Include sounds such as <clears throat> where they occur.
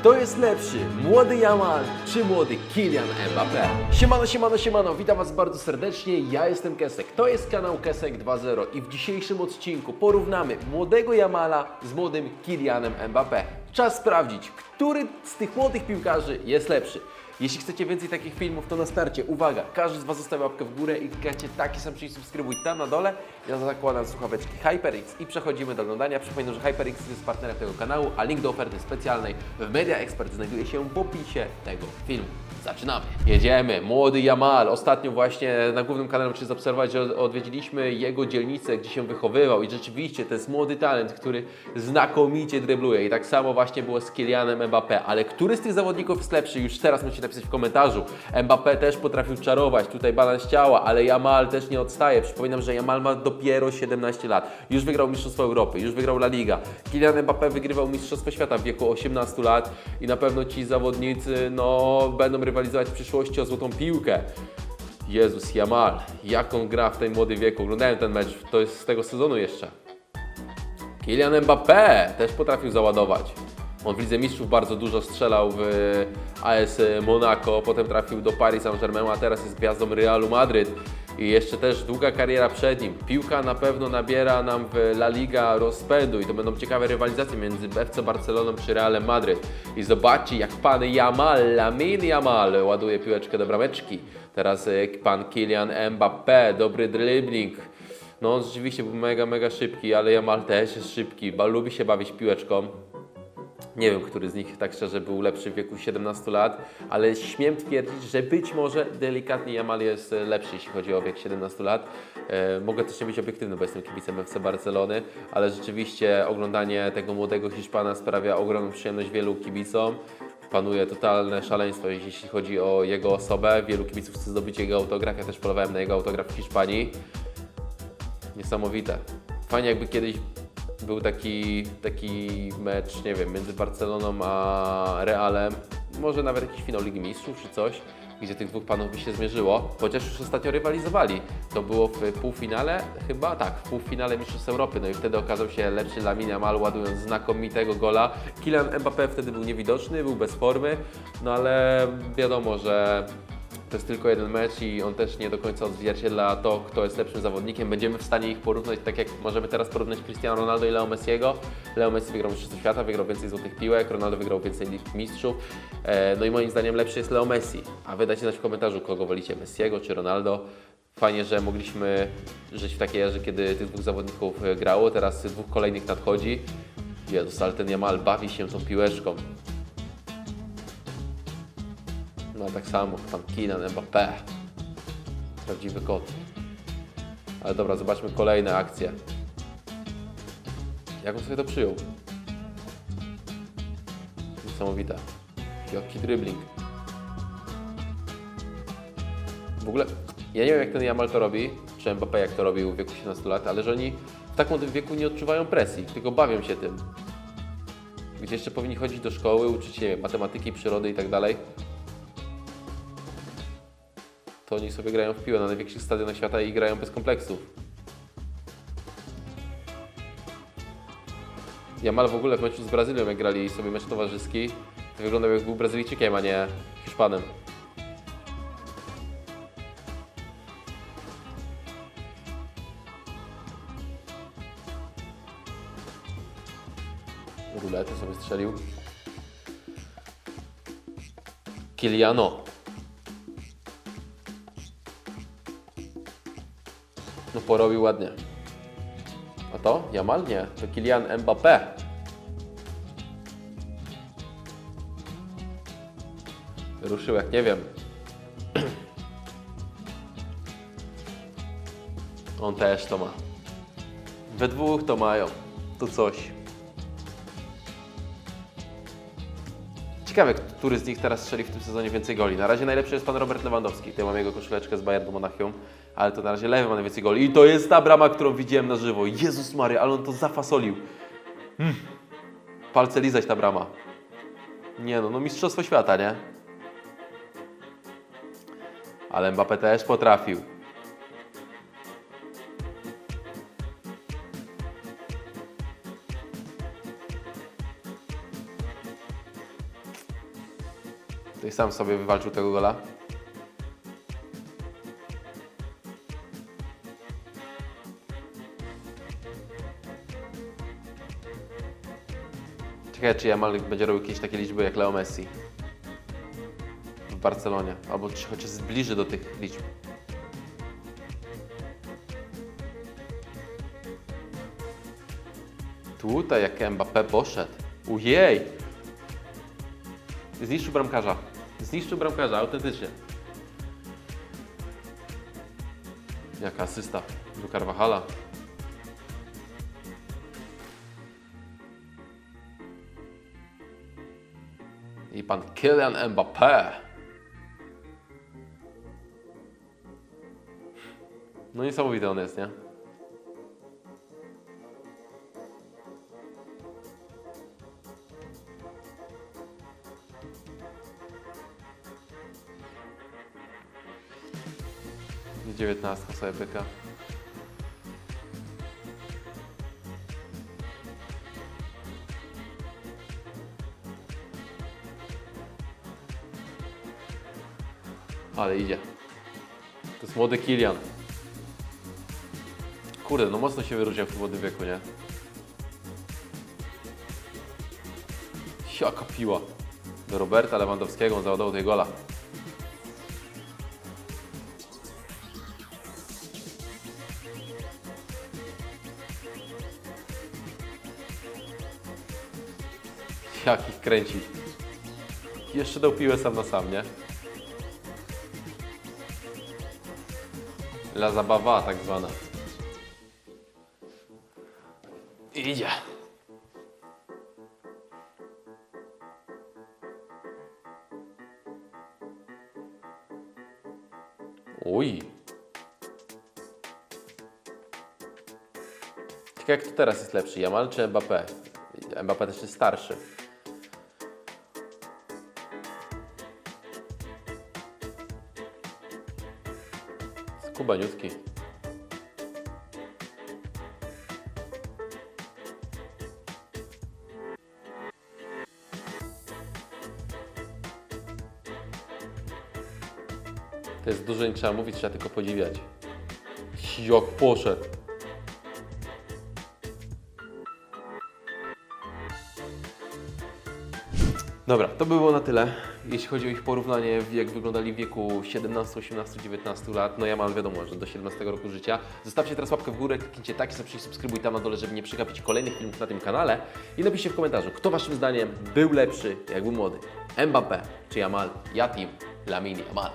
Kto jest lepszy, młody Jamal czy młody Kylian Mbappé? Siemano, siemano, siemano, witam Was bardzo serdecznie, ja jestem Kesek, to jest kanał Kesek 2.0 i w dzisiejszym odcinku porównamy młodego Jamala z młodym Kylianem Mbappé. Czas sprawdzić, który z tych młodych piłkarzy jest lepszy. Jeśli chcecie więcej takich filmów, to na starcie, uwaga, każdy z Was zostawia łapkę w górę i klikacie taki sam przycisk subskrybuj tam na dole. Ja zakładam słuchaweczki HyperX i przechodzimy do oglądania. Przypominam, że HyperX jest partnerem tego kanału, a link do oferty specjalnej w Media Expert znajduje się w opisie tego filmu. Zaczynamy. Jedziemy. Młody Jamal. Ostatnio właśnie na głównym kanale możecie zaobserwować, że odwiedziliśmy jego dzielnicę, gdzie się wychowywał i rzeczywiście to jest młody talent, który znakomicie drybluje i tak samo właśnie było z Kylianem Mbappé. Ale który z tych zawodników jest lepszy? Już teraz musicie napisać w komentarzu. Mbappé też potrafił czarować, tutaj balans ciała, ale Jamal też nie odstaje. Przypominam, że Jamal ma dopiero 17 lat. Już wygrał Mistrzostwo Europy, już wygrał La Liga. Kylian Mbappé wygrywał Mistrzostwo Świata w wieku 18 lat i na pewno ci zawodnicy no, będą rywalizować w przyszłości o złotą piłkę. Jezus, Jamal, jak on gra w tym młodym wieku. Oglądałem ten mecz, to jest z tego sezonu jeszcze. Kylian Mbappé też potrafił załadować. On w Lidze Mistrzów bardzo dużo strzelał w AS Monaco, potem trafił do Paris Saint-Germain, a teraz jest gwiazdą Realu Madryt. I jeszcze też długa kariera przed nim. Piłka na pewno nabiera nam w La Liga rozpędu i to będą ciekawe rywalizacje między FC Barceloną czy Realem Madryt. I zobaczcie jak pan Jamal, Lamin Jamal ładuje piłeczkę do brameczki. Teraz e, pan Kylian Mbappé, dobry dribbling. No on rzeczywiście był mega, mega szybki, ale Jamal też jest szybki, bo lubi się bawić piłeczką. Nie wiem, który z nich tak szczerze był lepszy w wieku 17 lat, ale śmiem twierdzić, że być może delikatnie Jamal jest lepszy, jeśli chodzi o wiek 17 lat. E, mogę też nie być obiektywny, bo jestem kibicem FC Barcelony, ale rzeczywiście oglądanie tego młodego Hiszpana sprawia ogromną przyjemność wielu kibicom. Panuje totalne szaleństwo, jeśli chodzi o jego osobę. Wielu kibiców chce zdobyć jego autograf. Ja też polowałem na jego autograf w Hiszpanii. Niesamowite. Fajnie jakby kiedyś był taki, taki mecz, nie wiem, między Barceloną a Realem, może nawet jakiś finał Ligi Mistrzów czy coś, gdzie tych dwóch panów by się zmierzyło, chociaż już ostatnio rywalizowali. To było w półfinale, chyba tak, w półfinale Mistrzostw Europy, no i wtedy okazał się lepszy Lamine Yamal ładując znakomitego gola. Kylian Mbappé wtedy był niewidoczny, był bez formy, no ale wiadomo, że to jest tylko jeden mecz i on też nie do końca odzwierciedla to, kto jest lepszym zawodnikiem. Będziemy w stanie ich porównać, tak jak możemy teraz porównać Cristiano Ronaldo i Leo Messiego. Leo Messi wygrał Mistrzostwo Świata, wygrał więcej złotych piłek, Ronaldo wygrał więcej Mistrzów. E, No i moim zdaniem lepszy jest Leo Messi. A wy dajcie znać w komentarzu, kogo wolicie, Messiego czy Ronaldo. Fajnie, że mogliśmy żyć w takiej erze, kiedy tych dwóch zawodników e, grało, teraz dwóch kolejnych nadchodzi. Jezus, ale ten Jamal bawi się tą piłeczką. No tak samo, pan Kylian Mbappé. Prawdziwy kot. Ale dobra, zobaczmy kolejne akcje. Jak on sobie to przyjął? Niesamowite. Jaki dribbling. W ogóle, ja nie wiem jak ten Jamal to robi, czy Mbappé jak to robił w wieku 17 lat, ale że oni w tak młodym wieku nie odczuwają presji, tylko bawią się tym. Gdzie jeszcze powinni chodzić do szkoły, uczyć się matematyki, przyrody i tak dalej to oni sobie grają w piłę na największych stadionach świata i grają bez kompleksów. Jamal w ogóle w meczu z Brazylią, jak grali sobie mecz towarzyski, to wyglądał jak był Brazylijczykiem, a nie Hiszpanem. Ruletę sobie strzelił. Kiliano. No porobił ładnie. A to? Jamal? Nie. To Kylian Mbappé. Ruszył jak nie wiem. <clears throat> On też to ma. We dwóch to mają. To coś. Ciekawe, który z nich teraz strzeli w tym sezonie więcej goli. Na razie najlepszy jest pan Robert Lewandowski. Tutaj mam jego koszuleczkę z Bayernu Monachium, ale to na razie lewy ma najwięcej goli. I to jest ta brama, którą widziałem na żywo. Jezus Maria, ale on to zafasolił. Mm. Palce lizać ta brama. Nie no, no mistrzostwo świata, nie? Ale Mbappé też potrafił. Tutaj sam sobie wywalczył tego gola. Ciekawe, czy Jamal będzie robił jakieś takie liczby jak Leo Messi w Barcelonie, albo czy chociaż zbliży do tych liczb. Tutaj jak Mbappé poszedł. Ujej! Zniszczył bramkarza. Zniszczył bramkarza, autentycznie. Jaka asysta do Carvajala. I pan Kylian Mbappé. No niesamowity on jest, nie? Dziewiętnastka sobie pyka. Ale idzie. To jest młody Kilian. Kurde, no mocno się wyróżnia w tym młodym wieku, nie? Jaka piła. Do Roberta Lewandowskiego on załadował tej gola. Jak ich kręci. Jeszcze dał sam na sam, nie? La zabawa tak zwana. Idzie. Uj. Ciekawe, jak to teraz jest lepszy, Jamal czy Mbappé? Mbappé też jest starszy. Skubaniutki. To jest dużo, nie trzeba mówić, trzeba tylko podziwiać. Jak poszedł. Dobra, to by było na tyle. Jeśli chodzi o ich porównanie, jak wyglądali w wieku 17, 18, 19 lat, no ja mam wiadomo, że do 17 roku życia. Zostawcie teraz łapkę w górę, kliknijcie taki przycisk, subskrybuj tam na dole, żeby nie przegapić kolejnych filmów na tym kanale i napiszcie w komentarzu, kto waszym zdaniem był lepszy, jak był młody. Mbappé czy Jamal? Ja team Lamine Yamal.